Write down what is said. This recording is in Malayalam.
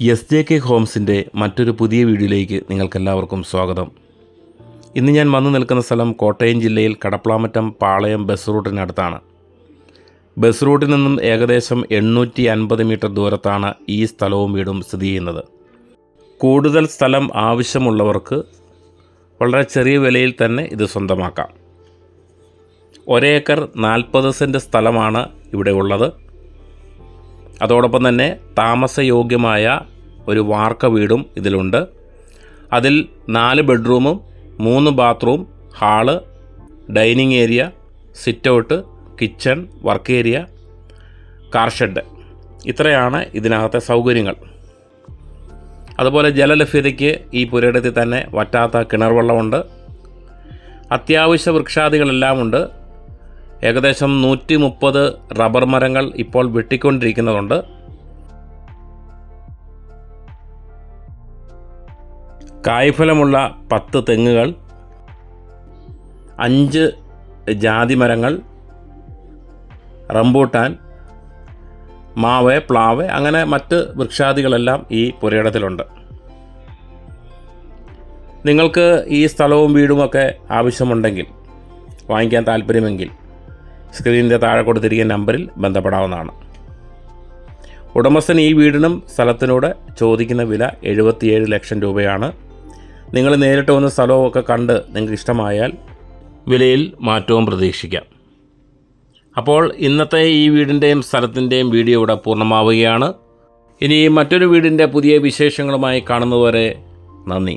എസ് ജെ കെ ഹോംസിന്റെ മറ്റൊരു പുതിയ വീഡിയോയിലേക്ക് നിങ്ങൾക്കെല്ലാവർക്കും സ്വാഗതം. ഇന്ന് ഞാൻ വന്നു നിൽക്കുന്ന സ്ഥലം കോട്ടയം ജില്ലയിൽ കടപ്ലാമറ്റം പാളയം ബസ് റൂട്ടിനടുത്താണ് ബസ് റൂട്ടിൽ നിന്നും ഏകദേശം എണ്ണൂറ്റി അൻപത് മീറ്റർ ദൂരത്താണ് ഈ സ്ഥലവും വീടും സ്ഥിതി ചെയ്യുന്നത്. കൂടുതൽ സ്ഥലം ആവശ്യമുള്ളവർക്ക് വളരെ ചെറിയ വിലയിൽ തന്നെ ഇത് സ്വന്തമാക്കാം. ഒരേക്കർ നാൽപ്പത് സെന്റ് സ്ഥലമാണ് ഇവിടെ ഉള്ളത്. അതോടൊപ്പം തന്നെ താമസയോഗ്യമായ ഒരു വാർക്ക വീടും ഇതിലുണ്ട്. അതിൽ നാല് ബെഡ്റൂമും മൂന്ന് bathroom hall dining area sit out kitchen work area car shed. ഇത്രയാണ് ഇതിനകത്തെ സൗകര്യങ്ങൾ. അതുപോലെ ജലലഭ്യതയ്ക്ക് ഈ പുരയിടത്തിൽ തന്നെ വറ്റാത്ത കിണർ വെള്ളമുണ്ട് അത്യാവശ്യ വൃക്ഷാദികളെല്ലാം ഉണ്ട് ഏകദേശം നൂറ്റി മുപ്പത് റബ്ബർ മരങ്ങൾ ഇപ്പോൾ വെട്ടിക്കൊണ്ടിരിക്കുന്നതുണ്ട്. കായ്ഫലമുള്ള പത്ത് തെങ്ങുകൾ അഞ്ച് ജാതിമരങ്ങൾ റംബൂട്ടാൻ മാവ് പ്ലാവ് അങ്ങനെ മറ്റ് വൃക്ഷാദികളെല്ലാം ഈ പുരയിടത്തിലുണ്ട്. നിങ്ങൾക്ക് ഈ സ്ഥലവും വീടുമൊക്കെ ആവശ്യമുണ്ടെങ്കിൽ വാങ്ങിക്കാൻ താല്പര്യമെങ്കിൽ സ്ക്രീനിന്റെ താഴെ കൊടുത്തിരിക്കുന്ന നമ്പറിൽ ബന്ധപ്പെടാവുന്നതാണ്. ഉടമസ്ഥൻ ഈ വീടിനും സ്ഥലത്തിനോട് ചോദിക്കുന്ന വില എഴുപത്തിയേഴ് ലക്ഷം രൂപയാണ്. നിങ്ങൾ നേരിട്ട് വന്ന സ്ഥലമൊക്കെ കണ്ട് നിങ്ങൾക്ക് ഇഷ്ടമായാൽ വിലയിൽ മാറ്റവും പ്രതീക്ഷിക്കാം. അപ്പോൾ ഇന്നത്തെ ഈ വീടിന്റെയും സ്ഥലത്തിന്റെയും വീഡിയോ ഇവിടെ പൂർണമാവുകയാണ്. ഇനി മറ്റൊരു വീടിന്റെ പുതിയ വിശേഷങ്ങളുമായി കാണുന്നതുവരെ നന്ദി.